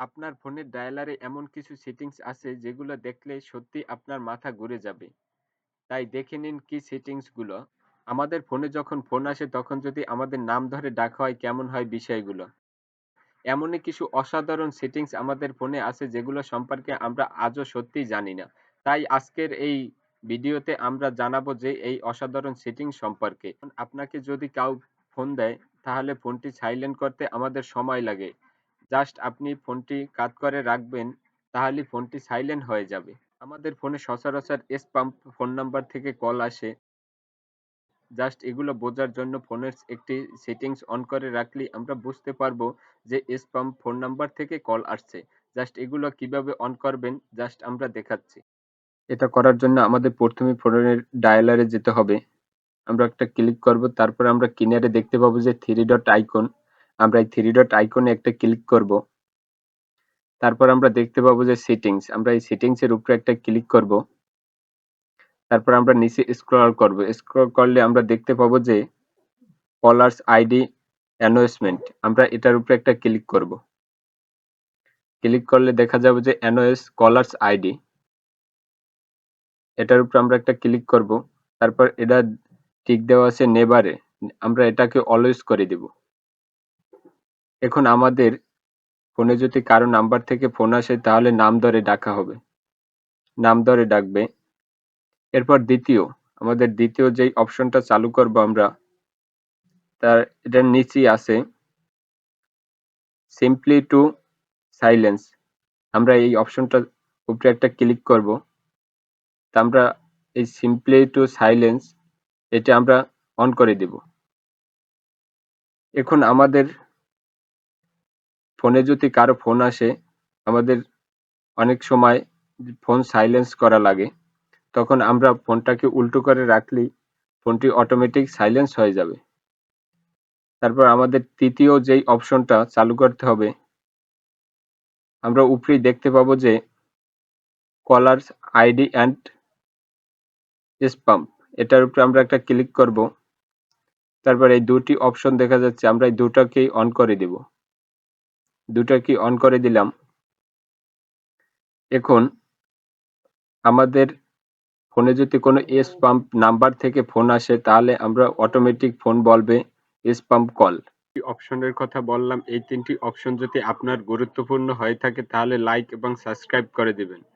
আপনার ফোনের ডায়ালারে এমন কিছু সেটিংস আছে যেগুলো দেখলে সত্যি আপনার মাথা ঘুরে যাবে। তাই দেখে নিন কি সেটিংসগুলো। আমাদের ফোনে যখন ফোন আসে তখন যদি আমাদের নাম ধরে ডাকা হয় কেমন হয় বিষয়গুলো। এমনই কিছু অসাধারণ সেটিংস আমাদের ফোনে আছে যেগুলো সম্পর্কে আমরা আজও সত্যিই জানি না। তাই আজকের এই ভিডিওতে আমরা জানাব যে এই অসাধারণ সেটিংস সম্পর্কে। আপনাকে যদি কাউ ফোন দেয় তাহলে ফোনটি সাইলেন্ট করতে আমাদের সময় লাগে। জাস্ট আপনি ফোনটি কাত করে রাখবেন, তাহলে ফোনটি সাইলেন্ট হয়ে যাবে। আমাদের ফোনে সচরাচর স্প্যাম ফোন নাম্বার থেকে কল আসে। জাস্ট এগুলো বোঝার জন্য ফোনের একটি সেটিংস অন করে রাখলেই আমরা বুঝতে পারব যে স্প্যাম ফোন নাম্বার থেকে কল আসছে। জাস্ট এগুলো কীভাবে অন করবেন জাস্ট আমরা দেখাচ্ছি। এটা করার জন্য আমাদের প্রথমে ফোনের ডায়ালারে যেতে হবে। আমরা একটা ক্লিক করব, তারপর আমরা কিনারে দেখতে পাবো যে থ্রি ডট আইকন আমরা এই থ্রি ডট আইকনে একটা ক্লিক করব। তারপর আমরা দেখতে পাবো যে সেটিংস আমরা এই সেটিংস এর উপরে একটা ক্লিক করব। তারপর আমরা নিচে স্ক্রল করব। স্ক্রল করলে আমরা দেখতে পাবো যে কলার্স আইডি অ্যানোয়েসমেন্ট আমরা এটার উপরে একটা ক্লিক করব। ক্লিক করলে দেখা যাবে যে অ্যানোয়েস কলার্স আইডি এটার উপর আমরা একটা ক্লিক করব। তারপর এটা টিক দেওয়া আছে নেবারে আমরা এটাকে অলওয়েজ করে দেব। এখন আমাদের ফোনে যদি কারও নাম্বার থেকে ফোন আসে, তাহলে নাম ধরে ডাকা হবে। নাম ধরে ডাকবে। এরপর দ্বিতীয়, আমাদের দ্বিতীয় যেই অপশনটা চালু করব আমরা, তার এটার নিচেই আছে সিম্পলি টু সাইলেন্স আমরা এই অপশনটা উপরে একটা ক্লিক করব। তা আমরা এই সিম্পলি টু সাইলেন্স এটা আমরা অন করে দেব। এখন আমাদের ফোনে যদি কারও ফোন আসে, আমাদের অনেক সময় ফোন সাইলেন্স করা লাগে। তখন আমরা ফোনটাকে উল্টো করে রাখলেই ফোনটি অটোমেটিক সাইলেন্স হয়ে যাবে। তারপর আমাদের তৃতীয় যেই অপশনটা চালু করতে হবে, আমরা উপরেই দেখতে পাবো যে কলার্স আইডি অ্যান্ড স্পাম্প এটার উপরে আমরা একটা ক্লিক করব। তারপর এই দুটি অপশন দেখা যাচ্ছে, আমরা এই দুটাকেই অন করে দেব। দুটা কি অন করে দিলাম? এখন আমাদের ফোনে যদি কোনো এস পাম্প নাম্বার থেকে ফোন আসে, তাহলে আমরা অটোমেটিক ফোন বলবে এস পাম্প কল অপশনের কথা বললাম, এই তিনটি অপশন যদি আপনার গুরুত্বপূর্ণ হয়ে থাকে, তাহলে লাইক এবং সাবস্ক্রাইব করে দিবেন।